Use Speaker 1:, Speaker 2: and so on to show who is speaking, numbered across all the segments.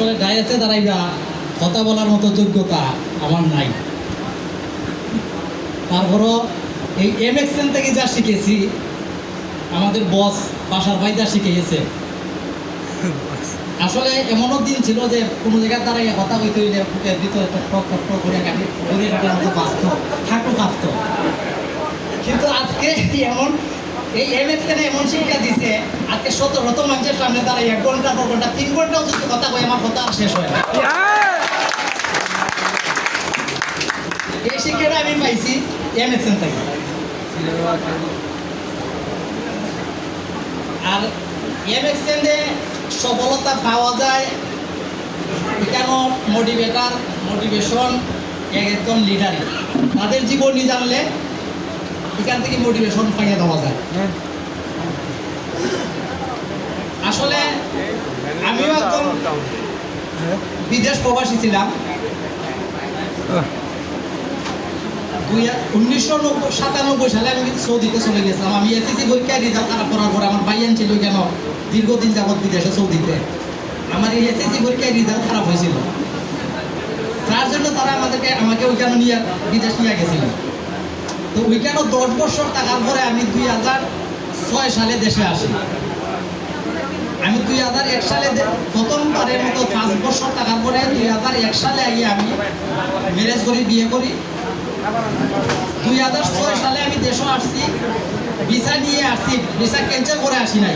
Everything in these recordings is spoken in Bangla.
Speaker 1: আসলে ডায়াসে দাঁড়াইবা। কথা বলার মতো যোগ্যতা আমার নাই। তারপরও এই এম এক্সেন থেকে যা শিখেছি, আমাদের বস বাসার ভাই যা শিখিয়েছে আসলে এমনও দিন ছিল যে কোনো জায়গায় দাঁড়াইয়া কথা কইতে হইলে বুকের ভিতরে টক ঘুরে কাঁপত কিন্তু আজকে এমন এই এম এক্সেনে এমন শিক্ষা দিছে, আজকে শত শত মানুষের সামনে এক ঘণ্টা পর ঘণ্টা, তিন ঘন্টাও যদি কথা কই আমার কথা শেষ হয় এই শিক্ষাটা আমি পাইছি এম থেকে। আর এম এক্সেন্ডে সফলতা পাওয়া যায় কেন? মোটিভেটার মোটিভেশন এক একজন লিডারই তাদের জীবনী জানলে এখান থেকে মোটিভেশন পাইয়ে দেওয়া যায়। আসলে আমিও একজন বিদেশ প্রবাসী ছিলাম। উনিশশো সাতানব্বই সালে আমি সৌদিতে চলে গেছিলাম। আমি এসএসসি পরীক্ষায় রেজাল্ট খারাপ করার পরে আমার ভাইয়ান ছিল কেন? দীর্ঘদিন যাবৎ বিদেশে সৌদিতে। আমার এই এসএসসি পরীক্ষায় রেজাল্ট খারাপ হয়েছিল। তার জন্য তারা আমাদেরকে আমাকে ওইখানে নিয়ে বিদেশ নিয়ে গেছিল। তো ওইখানে দশ বছর থাকার পরে আমি দুই হাজার ছয় সালে দেশে আসি। আমি দুই হাজার এক সালে প্রথমবারের মতো পাঁচ বছর থাকার পরে দুই হাজার এক সালে আগে আমি ম্যারেজ করি, বিয়ে করি। দুই হাজার ছয় সালে আমি দেশে আসছি ভিসা নিয়ে আসছি ভিসা ক্যান্সেল করে আসি নাই।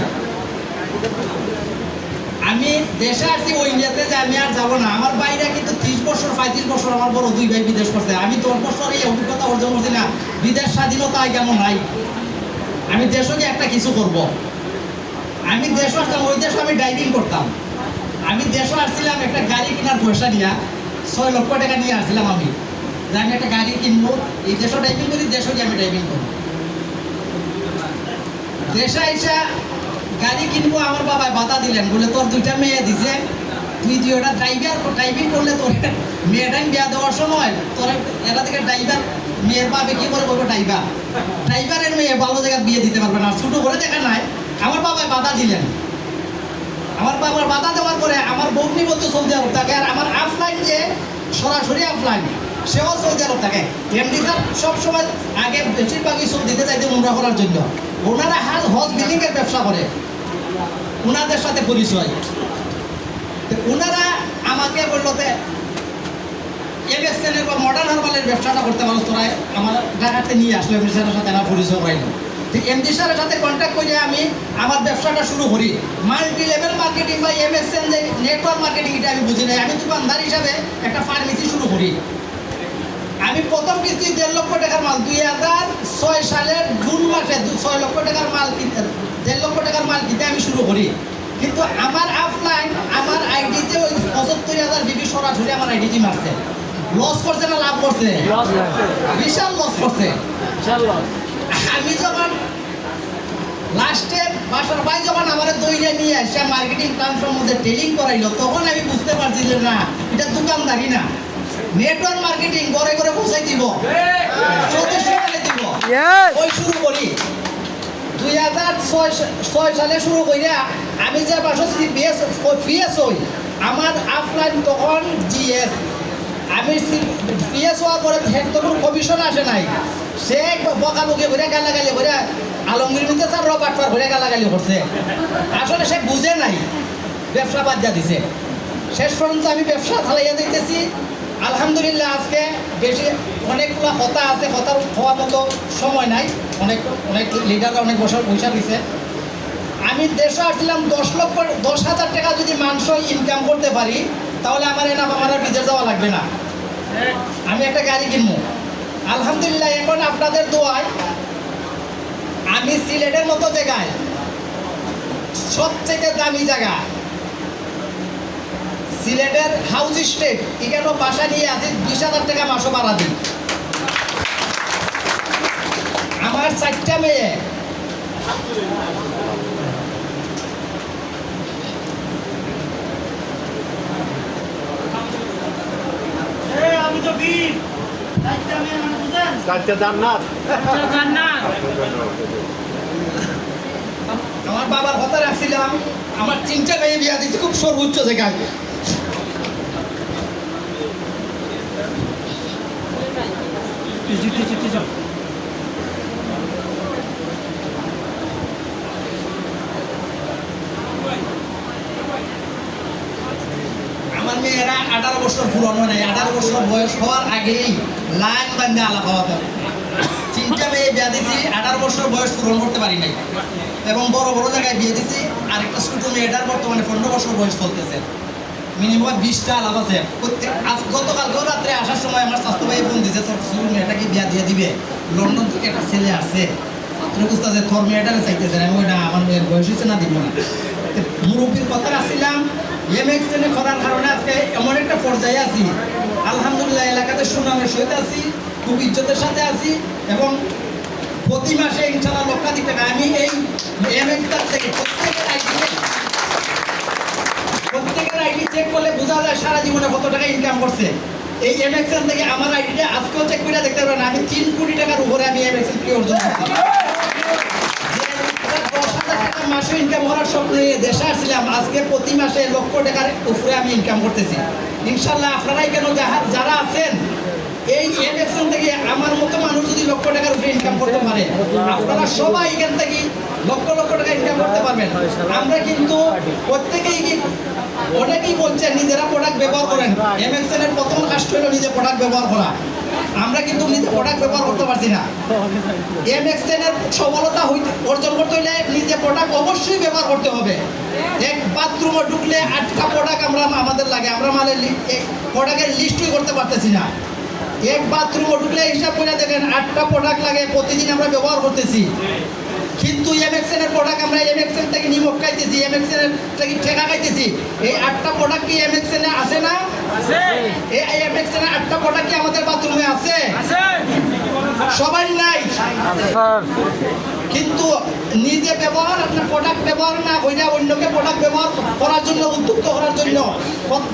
Speaker 1: আমি দেশে আসছি ওই ইন্ডিয়াতে যে আমি আর যাব না। আমার বাইরে কিন্তু ত্রিশ বছর, পঁয়ত্রিশ বছর আমার বড় দুই ভাই বিদেশ করছে। আমি দশ বছর এই অভিজ্ঞতা অর্জন করছি না। বিদেশ স্বাধীনতা কেমন নাই? আমি দেশে গিয়ে একটা কিছু করব। আমি দেশে আসতাম, ওই দেশে আমি ড্রাইভিং করতাম। আমি দেশে আসছিলাম, একটা গাড়ি কেনার পয়সা নিয়ে ছয় লক্ষ টাকা নিয়ে আসছিলাম আমি। যে আমি একটা গাড়ি কিনবো, এই দেশও ড্রাইভিং করি, দেশও আমি ড্রাইভিং করব। দেশে এসে গাড়ি কিনবো, আমার বাবা বাধা দিলেন। বলে, তোর দুইটা মেয়ে দিছে। তুই তুই ওটা ড্রাইভার ড্রাইভিং করলে তোর মেয়েটাই বিয়া দেওয়ার সময় তোর এটা থেকে ড্রাইভার মেয়ের পাবে কি করে বলব ড্রাইভার ড্রাইভারের মেয়ে ভালো জায়গায় বিয়ে দিতে পারবে না। ছোটো করে দেখা নাই, আমার বাবা বাধা দিলেন। আমার বাবার বাধা দেওয়ার পরে আমার বৌনি বলতে সৌদি আরব থাকে আর আমার আফলাইন যে, সরাসরি আফলাইন সেও সৌদি আরব থাকে এমডি স্যার সবসময় আগে বেশিরভাগই সৌদিতে চাইতে উমরা করার জন্য। ওনারা হাল হজ বিল্ডিং এর ব্যবসা করে। ওনাদের সাথে পরিচয় ওনারা আমাকে বলল যে এমএসএনের বা মডার্ন হারবালের ব্যবসাটা করতে পারো তোরা, আমার ঢাকাতে নিয়ে আসলো, এমডি স্যারের সাথে আমার পরিচয় পাইলো তো এমডি স্যারের সাথে কন্ট্যাক্ট করে আমি আমার ব্যবসাটা শুরু করি। মাল্টি লেভেল মার্কেটিং বা এমএসএন যে নেটওয়ার্ক মার্কেটিং এটা আমি বুঝি নাই। আমি দোকানদার হিসাবে একটা ফার্মেসি শুরু করি। আমি প্রথম কিস্তি দেড় লক্ষ টাকার মাল, দুই হাজার ছয় সালের জুন মাসে ছয় লক্ষ টাকার মাল দেড় লক্ষ টাকার মাল কিনতে আমি শুরু করি। কিন্তু আমার আফলাইন আমার আইডিতে ওই পঁচাত্তর হাজার বিবি সরাসরি আমার আইডিটি মারছে লস করছে না লাভ করছে? বিশাল লস করছে। আমি যখন লাস্টে বাসার ভাই যখন আমার দইরে নিয়ে আসে মার্কেটিং প্ল্যান মধ্যে ট্রেনিং করাইলো তখন আমি বুঝতে পারছি যে না এটা দোকানদারি না। নেটওয়ার্ক মার্কেটিং ঘরে ঘরে পৌঁছাই দিব। টাকা দিব। ওই শুরু করি। দুই হাজার ছয় ছয় সালে শুরু করিয়া আমি যে বাসা পিএস পিএস হই, আমার আফলাইন তখন জিএস। আমি পিএস হওয়ার পরে হেড তো কোনো কমিশন আসে নাই। সে বকাবকি ঘুরে গালাগালি ঘুরে আলমগীর মিতে স্যার রবার্ট পার ঘুরে গালাগালি করছে। আসলে সে বুঝে নাই, ব্যবসা বাদ দিয়া দিছে। শেষ পর্যন্ত আমি ব্যবসা চালাইয়া দিতেছি আলহামদুলিল্লাহ, আজকে বেশি অনেকগুলো কথা আছে কথা হওয়ার মতো সময় নাই। অনেক অনেক লিডাররা অনেক বছর পয়সা দিছে। আমি দেশে আসছিলাম দশ লক্ষ, দশ হাজার টাকা যদি মাংস ইনকাম করতে পারি, তাহলে আমার এনাফ আমার বিদেশ যাওয়া লাগবে না। আমি একটা গাড়ি কিনবো। আলহামদুলিল্লাহ, এখন আপনাদের দোয়ায় আমি সিলেটের মতো জায়গায় সবথেকে দামি জায়গা। সিলেটের হাউস স্টেট এখানে বাসা নিয়ে আছি বিশ হাজার টাকা মাসও ভাড়া দিই। তার চারটা মেয়ে আমার বাবার কথা রাখছিলাম আমার তিনটা মেয়ে বিয়া দিচ্ছে খুব সর্বোচ্চ
Speaker 2: থেকে আগে টিচু
Speaker 1: টিচু। মেয়েরা আঠারো বছর পুরনো নেই। আঠারো বছর বয়স হওয়ার আগেই লাইন বান্ধে আলাপ হওয়া তিনটা মেয়ে বিয়া দিছি, আঠারো বছর বয়স পূরণ করতে পারি নাই। এবং বড় বড় জায়গায় বিয়ে দিছি, আরেকটা ছোট মেয়েটার বর্তমানে পনেরো বছর বয়স চলতেছে। মিনিমাম বিশটা আলাপ আছে। প্রত্যেক আজ গতকালকেও রাত্রে আসার সময় আমার স্বাস্থ্য ভাই ফোন দিছে, তোর ছোট মেয়েটাকে বিয়া দিয়ে দিবে। লন্ডন থেকে একটা ছেলে আসছে। ছাত্র বুঝতেছে তোর মেয়েটারে চাইতেছে আমি ওই না, আমার মেয়ের বয়স হয়েছে না, দিব না। মুরব্বীর কথা আসছিলাম এম এক্সটেন্ডে করার কারণে আজকে এমন একটা পর্যায়ে আছি। আলহামদুলিল্লাহ, এলাকাতে সুনামের সহিত আছি, খুব ইজ্জতের সাথে আছি এবং প্রতি মাসে ইনশাল্লাহ লক্ষাধিক টাকা। আমি এই এম এক্সটার থেকে প্রত্যেকের আইডি প্রত্যেকের আইডি চেক করলে বোঝা যায় সারা জীবনে কত টাকা ইনকাম করছে। এই এম এমএক্সএন থেকে আমার আইডিটা আজকেও চেক করে দেখতে পারেন আমি তিন কোটি টাকার উপরে আমি এমএক্সএন থেকে অর্জন করছি। মাসে ইনকাম করার স্বপ্ন দেশে আসছিলাম, আজকে প্রতি মাসে লক্ষ টাকার উপরে আমি ইনকাম করতেছি। ইনশাল্লাহ আপনারাই কেন যারা আছেন, এই এমএক্সএন থেকে আমার মতো মানুষ যদি লক্ষ টাকার উপরে ইনকাম করতে পারে, আপনারা সবাই এখান থেকে লক্ষ লক্ষ টাকা ইনকাম করতে পারবেন। আমরা কিন্তু প্রত্যেকেই অনেকেই বলছেন, নিজেরা প্রোডাক্ট ব্যবহার করেন। এমএক্সএন এর প্রথম কাজটা হলো নিজে প্রোডাক্ট ব্যবহার করা। আমরা কিন্তু নিজে প্রোডাক্ট ব্যবহার করতে পারছি না। এম এক্সের সফলতা অর্জন করতে হলে নিজে প্রোডাক্ট অবশ্যই ব্যবহার করতে হবে। এক বাথরুমে ঢুকলে আটটা প্রোডাক্ট আমরা আমাদের লাগে, আমরা মানে প্রোডাক্টের লিস্টই করতে পারতেছি না। এক বাথরুমে ঢুকলে হিসাব করে দেখেন আটটা প্রোডাক্ট লাগে, প্রতিদিন আমরা ব্যবহার করতেছি। কিন্তু এমএক্সএন এর প্রোডাক্ট আমরা এমএক্সএন থেকে নিমক খাইতেছি এমএক্সএন এর থেকে ঠেকা খাইতেছি। এই আটটা প্রোডাক্ট কি এমএক্সএন এ আছে না?
Speaker 2: আছে।
Speaker 1: এই এমএক্সএন এর আটটা প্রোডাক্ট কি আমাদের বাথরুমে আছে?
Speaker 2: আছে।
Speaker 1: সবাই নাই। কিন্তু নিজে ব্যবহার আপনার প্রোডাক্ট ব্যবহার না হইয়া অন্যকে প্রোডাক্ট ব্যবহার করার জন্য উদ্যুক্ত করার জন্য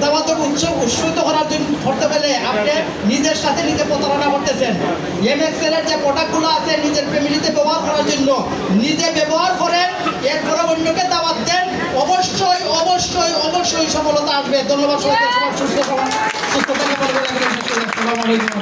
Speaker 1: দাবাতক উৎস উৎসাহিত করার জন্য করতে পেলে আপনি নিজের সাথে নিজে প্রতারণা করতেছেন। এম এমএক্সএল এর যে প্রোডাক্টগুলো আছে নিজের ফ্যামিলিতে ব্যবহার করার জন্য নিজে ব্যবহার করেন এরপরে অন্যকে দাওয়াত দেন অবশ্যই অবশ্যই অবশ্যই সফলতা আসবে। ধন্যবাদ সবাইকে সবার সুস্থ সুস্থ থাকা পরিবার আসসালামু আলাইকুম।